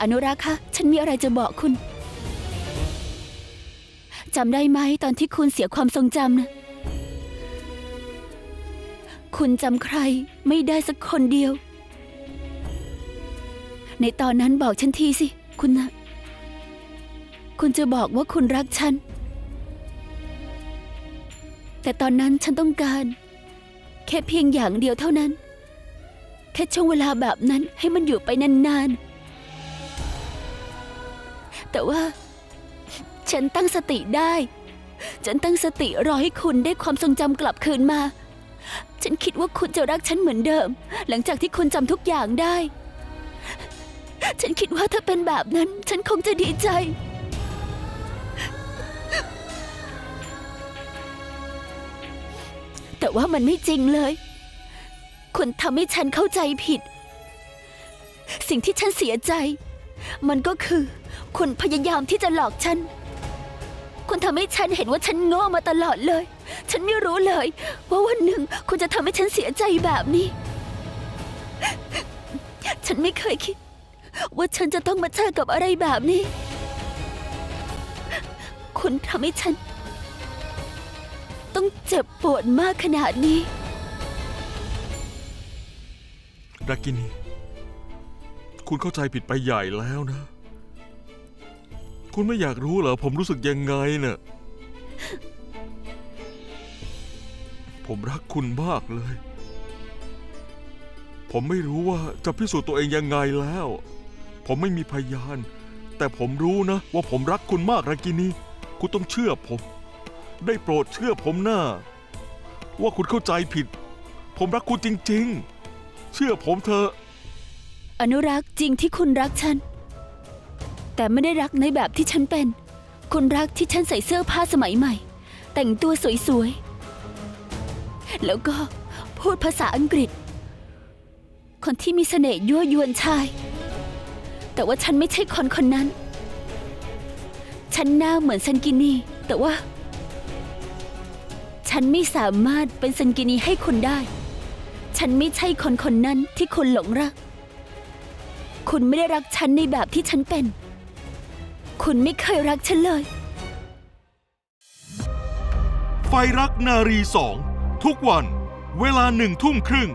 อนุรักษ์คะฉันมีอะไรจะบอกคุณจำได้ไหมตอนที่คุณเสียความทรงจำนะคุณจำใครไม่ได้สักคนเดียว ในตอนนั้นบอกฉันทีสิ คุณนะคุณจะบอกว่าคุณรักฉัน แต่ตอนนั้นฉันต้องการ แค่เพียงอย่างเดียวเท่านั้น แค่ช่วงเวลาแบบนั้นให้มันอยู่ไปนานๆ แต่ว่า ฉันตั้งสติได้ ฉันตั้งสติรอให้คุณได้ความทรงจำกลับคืนมา ฉันคิดว่าคุณจะรักฉันเหมือนเดิม หลังจากที่คุณจำทุกอย่างได้ ฉันคิดว่าถ้าเป็นแบบนั้น ฉันคงจะดีใจ แต่ว่ามันไม่จริงเลย คุณทำให้ฉันเข้าใจผิด สิ่งที่ฉันเสียใจ มันก็คือ คุณพยายามที่จะหลอกฉัน คุณทำให้ฉันเห็นว่าฉันโง่มาตลอดเลย ฉันไม่รู้เลย ว่าวันหนึ่งคุณจะทำให้ฉันเสียใจแบบนี้ ฉันไม่เคยคิด ว่าฉันจะต้องมาเจอกับอะไรแบบนี้ คุณทำให้ฉัน ต้องเจ็บปวดมากขนาดนี้รากินี คุณเข้าใจผิดไปใหญ่แล้วนะ คุณไม่อยากรู้เหรอ ผมรู้สึกยังไงเน่ะผมรักคุณมากเลย ผมไม่รู้ว่าจะพิสูจน์ตัวเองยังไงแล้ว ผมไม่มีพยาน แต่ผมรู้นะ ว่าผมรักคุณมากรากินีคุณต้องเชื่อผม ได้โปรดเชื่อผมหน้าว่าคุณเข้าใจผิด ผมรักคุณจริง ๆ เชื่อผมเถอะ อนุรักษ์จริงที่คุณรักฉัน แต่ไม่ได้รักในแบบที่ฉันเป็น คุณรักที่ฉันใส่เสื้อผ้าสมัยใหม่ แต่งตัวสวยๆ แล้วก็พูดภาษาอังกฤษ คนที่มีเสน่ห์ยั่วยวนชาย แต่ว่าฉันไม่ใช่คนคนนั้น ฉันหน้าเหมือนซันกินีแต่ว่า ฉันไม่สามารถเป็นซันกินีให้คุณได้ ฉันไม่ใช่คนคนนั้นที่คุณหลงรัก คุณไม่ได้รักฉันในแบบที่ฉันเป็น คุณไม่เคยรักฉันเลย ไฟรักนารีสองทุกวัน เวลาหนึ่งทุ่มครึ่ง